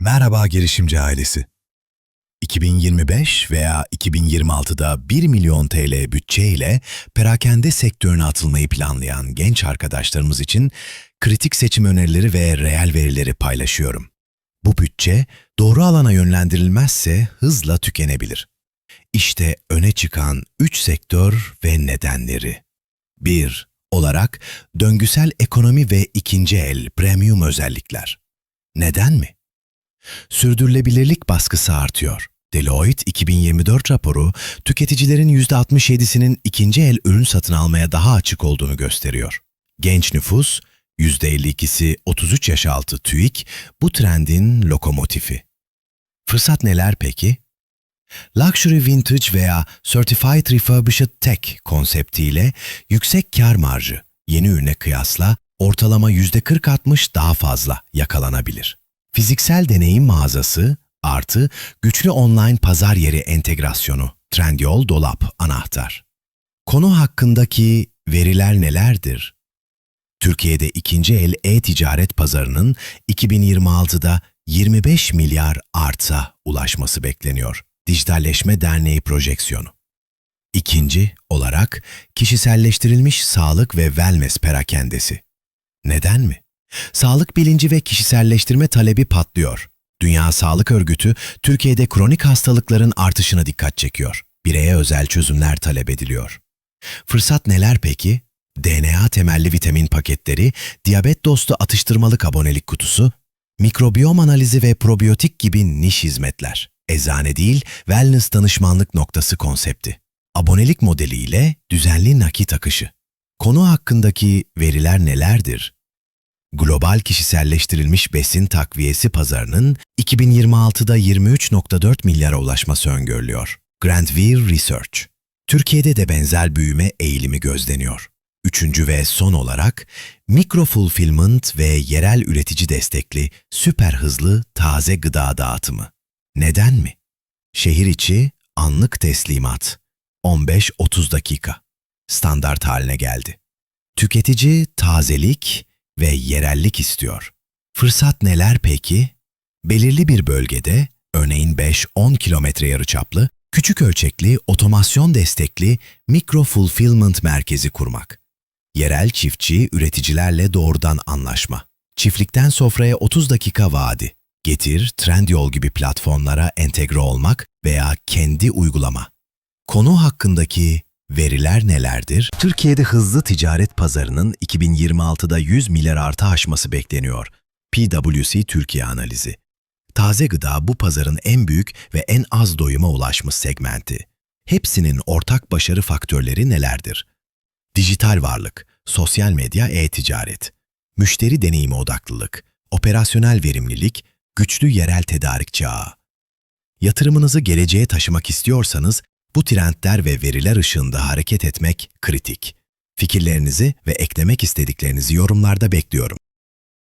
Merhaba girişimci ailesi. 2025 veya 2026'da 1 milyon TL bütçe ile perakende sektörüne atılmayı planlayan genç arkadaşlarımız için kritik seçim önerileri ve reel verileri paylaşıyorum. Bu bütçe doğru alana yönlendirilmezse hızla tükenebilir. İşte öne çıkan 3 sektör ve nedenleri. 1. Olarak döngüsel ekonomi ve ikinci el premium özellikler. Neden mi? Sürdürülebilirlik baskısı artıyor. Deloitte 2024 raporu tüketicilerin %67'sinin ikinci el ürün satın almaya daha açık olduğunu gösteriyor. Genç nüfus, %52'si 33 yaş altı TÜİK bu trendin lokomotifi. Fırsat neler peki? Luxury Vintage veya Certified Refurbished Tech konseptiyle yüksek kar marjı yeni ürüne kıyasla ortalama %40-60 daha fazla yakalanabilir. Fiziksel deneyim mağazası artı güçlü online pazar yeri entegrasyonu, Trendyol dolap anahtar. Konu hakkındaki veriler nelerdir? Türkiye'de ikinci el e-ticaret pazarının 2026'da 25 milyar arta ulaşması bekleniyor. Dijitalleşme Derneği projeksiyonu. İkinci olarak kişiselleştirilmiş sağlık ve wellness perakendesi. Neden mi? Sağlık bilinci ve kişiselleştirme talebi patlıyor. Dünya Sağlık Örgütü, Türkiye'de kronik hastalıkların artışına dikkat çekiyor. Bireye özel çözümler talep ediliyor. Fırsat neler peki? DNA temelli vitamin paketleri, diyabet dostu atıştırmalık abonelik kutusu, mikrobiyom analizi ve probiyotik gibi niş hizmetler. Eczane değil, wellness danışmanlık noktası konsepti. Abonelik modeli ile düzenli nakit akışı. Konu hakkındaki veriler nelerdir? Global kişiselleştirilmiş besin takviyesi pazarının 2026'da 23.4 milyara ulaşması öngörülüyor. Grandview Research. Türkiye'de de benzer büyüme eğilimi gözleniyor. Üçüncü ve son olarak mikro fulfillment ve yerel üretici destekli süper hızlı taze gıda dağıtımı. Neden mi? Şehir içi anlık teslimat. 15-30 dakika. Standart haline geldi. Tüketici tazelik ve yerellik istiyor. Fırsat neler peki? Belirli bir bölgede, örneğin 5-10 kilometre yarıçaplı, küçük ölçekli, otomasyon destekli mikro fulfillment merkezi kurmak. Yerel çiftçi üreticilerle doğrudan anlaşma. Çiftlikten sofraya 30 dakika vaadi. Getir, Trendyol gibi platformlara entegre olmak veya kendi uygulama. Konu hakkındaki veriler nelerdir? Türkiye'de hızlı ticaret pazarının 2026'da 100 milyar artı aşması bekleniyor. PwC Türkiye analizi. Taze gıda bu pazarın en büyük ve en az doyuma ulaşmış segmenti. Hepsinin ortak başarı faktörleri nelerdir? Dijital varlık, sosyal medya e-ticaret, müşteri deneyimi odaklılık, operasyonel verimlilik, güçlü yerel tedarikçi ağı. Yatırımınızı geleceğe taşımak istiyorsanız bu trendler ve veriler ışığında hareket etmek kritik. Fikirlerinizi ve eklemek istediklerinizi yorumlarda bekliyorum.